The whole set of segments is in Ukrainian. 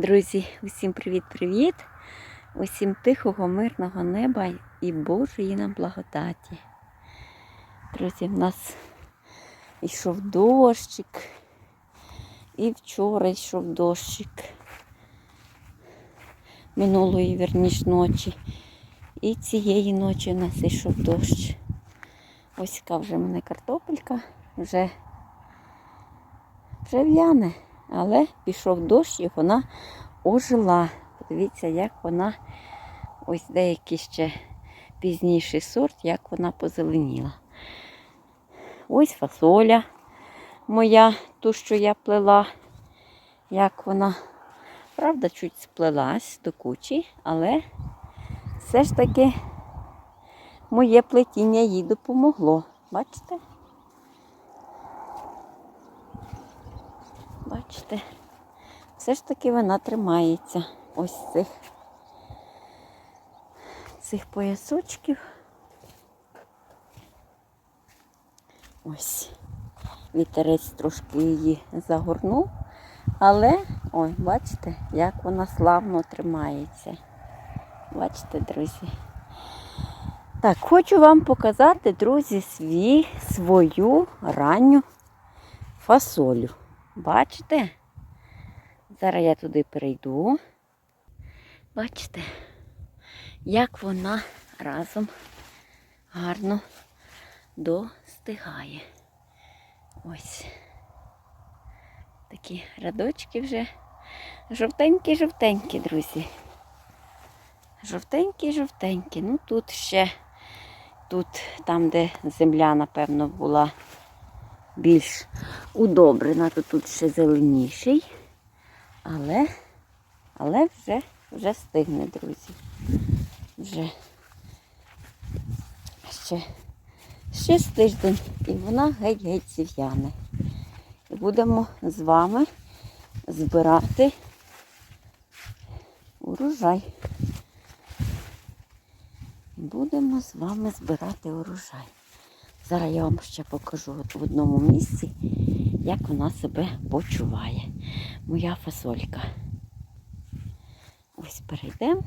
Друзі, усім привіт-привіт! Усім тихого, мирного неба і Божої нам благодаті. Друзі, в нас йшов дощик, і вчора йшов дощик минулої вірніш ночі. І цієї ночі у нас йшов дощ. Ось яка вже в мене картопелька, вже, вже в'яне, але пішов дощ і вона ожила. Подивіться, як вона, ось деякий ще пізніший сорт, як вона позеленіла. Ось фасоля моя, ту, що я плела, як вона, правда, чуть сплелась до кучі, але все ж таки моє плетіння їй допомогло. Бачите? Бачите? Все ж таки вона тримається ось цих, цих поясочків. Ось. Вітерець трошки її загорнув, але, ой, бачите, як вона славно тримається. Бачите, друзі. Так, хочу вам показати, друзі, свій, свою ранню фасолю. Бачите? Зараз я туди перейду. Бачите, як вона разом гарно достигає. Ось. Такі рядочки вже жовтенькі-жовтенькі, друзі. Жовтенькі-жовтенькі. Ну тут ще, тут, там, де земля, напевно, була більш удобрена, то тут ще зеленіший. Але, але вже, вже стигне, друзі. Вже ще, ще з тиждень і вона геть-геть зів'яне. І будемо з вами збирати урожай. Будемо з вами збирати урожай. Зараз я вам ще покажу в одному місці, як вона себе почуває. Моя фасолька. Ось перейдемо.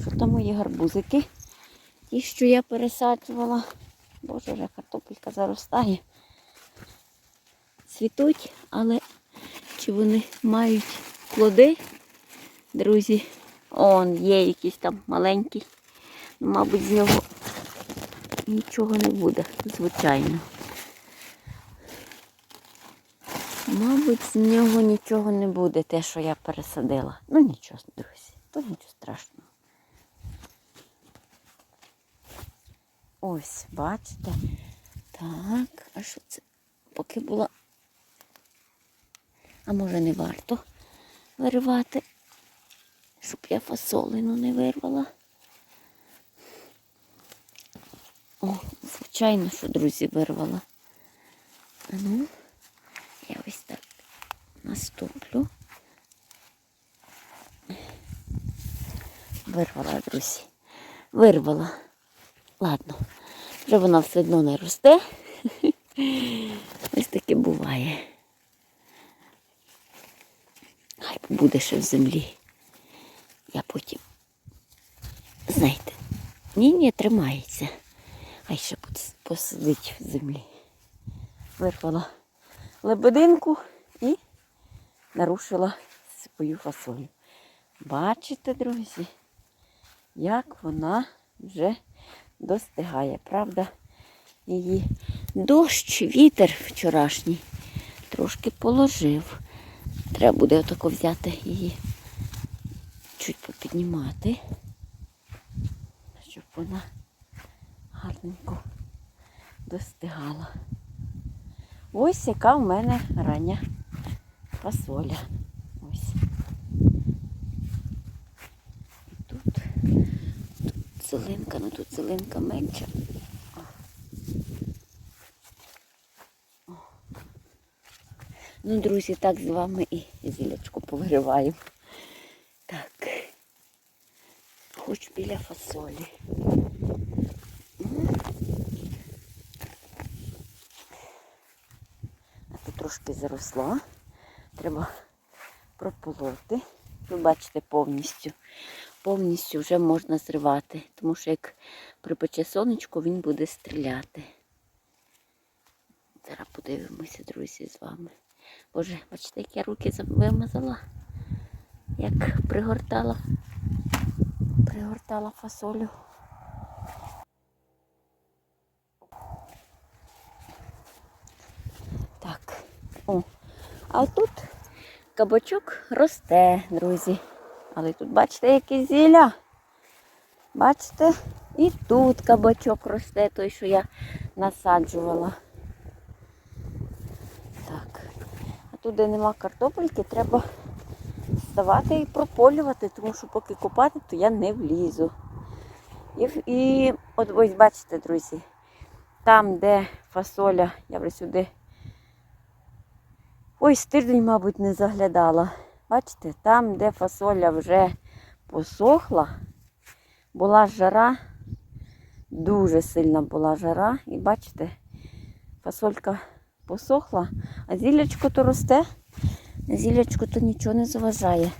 Що там мої гарбузики? Ті, що я пересаджувала. Боже, вже картопелька заростає. Цвітуть, але чи вони мають плоди, друзі? Он є якийсь там маленький. Мабуть, з нього нічого не буде, звичайно. Мабуть, з нього нічого не буде, те, що я пересадила. Ну нічого, друзі, то нічого страшного. Ось, бачите? Так, а що це? Поки була. А може не варто виривати, щоб я фасолину не вирвала. О, звичайно, що, друзі, вирвала. Ну, я ось так наступлю. Вирвала, друзі. Вирвала. Ладно, вже вона все одно не росте. Ось таке буває. Хай буде ще в землі. Я потім, знаєте, ні-ні, тримається. Хай ще посидить в землі. Вирвала лебединку і нарушила свою фасолю. Бачите, друзі, як вона вже достигає. Правда, її дощ, вітер вчорашній трошки положив. Треба буде отако взяти її, чуть попіднімати, щоб вона гарненько достигала. Ось яка в мене рання фасоля. Ось. Тут, тут зеленка, ну тут зеленка менша. Ну, друзі, так з вами і зілячку повириваємо. Так. Хоч біля фасолі. трошки заросла. треба прополоти. Ви бачите повністю. Повністю вже можна зривати, тому що як припече сонечко, він буде стріляти. Зараз подивимося, друзі, з вами. Боже, бачите, як я руки вимазала, як пригортала, пригортала фасолю. Так. О. А тут кабачок росте, друзі. Але тут бачите, які зілля. Бачите? І тут кабачок росте, той, що я насаджувала. Так. А тут, де нема картопельки, треба вставати і прополювати, тому що поки копати, то я не влізу. І, і от ось бачите, друзі, там, де фасоля, я вже сюди. Ось тиждень, мабуть, не заглядала. Бачите, там, де фасоля вже посохла, була жара, дуже сильна була жара. І бачите, фасолька посохла, а зілячко то росте, зілячко то нічого не заважає.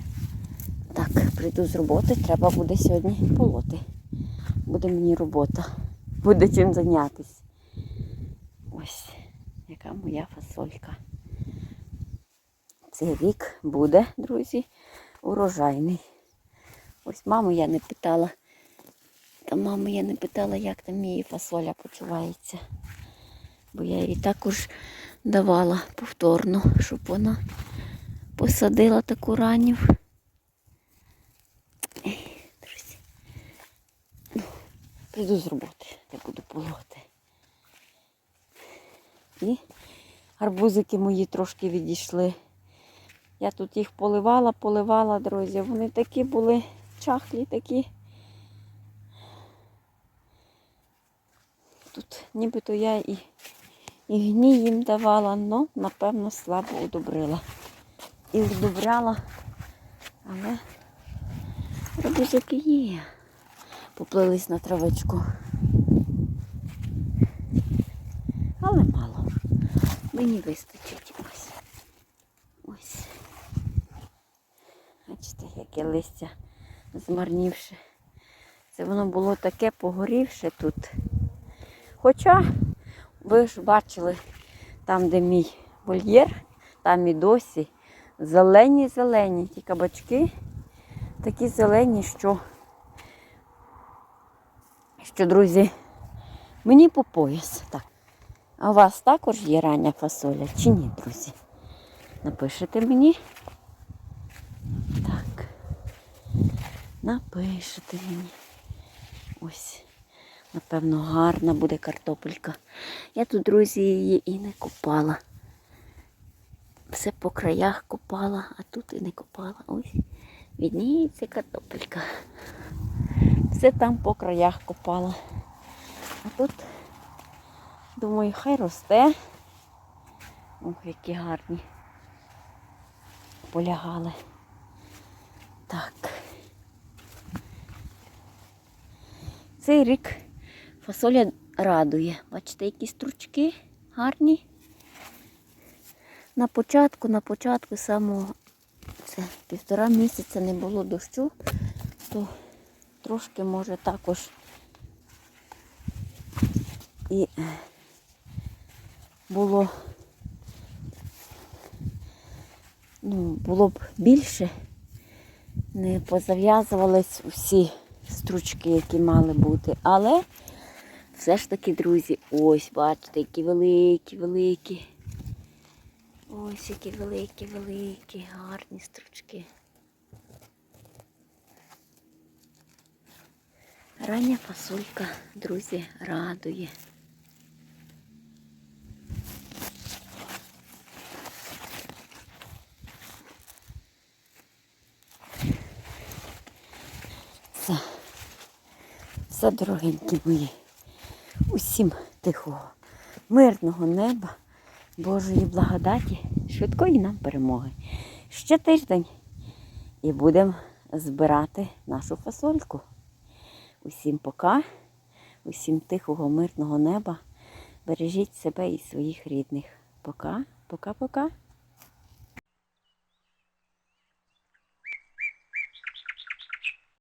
Так, прийду з роботи, треба буде сьогодні полоти. Буде мені робота. Буде чим зайнятися. Ось, яка моя фасолька. Цей рік буде, друзі, урожайний. Ось маму я не питала. Та маму я не питала, як там її фасоля почувається. Бо я їй також давала повторно, щоб вона посадила таку. Ей, Друзі. Ну, прийду з роботи, де буду полоти. І гарбузики мої трошки відійшли. Я тут їх поливала, поливала, друзі. Вони такі були чахлі, такі. Тут нібито я і, і гній їм давала, але, напевно, слабо удобрила. І удобряла, але робузики є. Поплились на травичку. Але мало. Мені вистачить ось. Ось. Бачите, яке листя змарнівше. Це воно було таке погорівше тут. Хоча ви ж бачили, там, де мій вольєр, там і досі зелені-зелені ті кабачки, такі зелені, що, що, друзі, мені по пояс. Так. А у вас також є рання фасоля чи ні, друзі? Напишете мені. Так. Напишете мені. Ось. Напевно, гарна буде картопелька. Я тут, друзі, її і не копала. Все по краях копала, а тут і не копала. Ось відніється картопелька. Все там по краях копала. А тут, думаю, хай росте. Ох, які гарні полягали. Так. Цей рік фасоля радує. Бачите, які стручки гарні. На початку, на початку самого це півтора місяця не було дощу, то трошки може також і було ну, було б більше, не позав'язувались всі стручки, які мали бути. Але все ж таки, друзі, ось, бачите, які великі, великі. Ось які великі, великі, гарні стручки. Рання фасолька, друзі, радує. Все, дорогенькі мої. Усім тихого, мирного неба, Божої благодаті, швидкої нам перемоги. Ще тиждень і будемо збирати нашу фасольку. Усім пока, усім тихого, мирного неба. Бережіть себе і своїх рідних. Пока, пока-пока.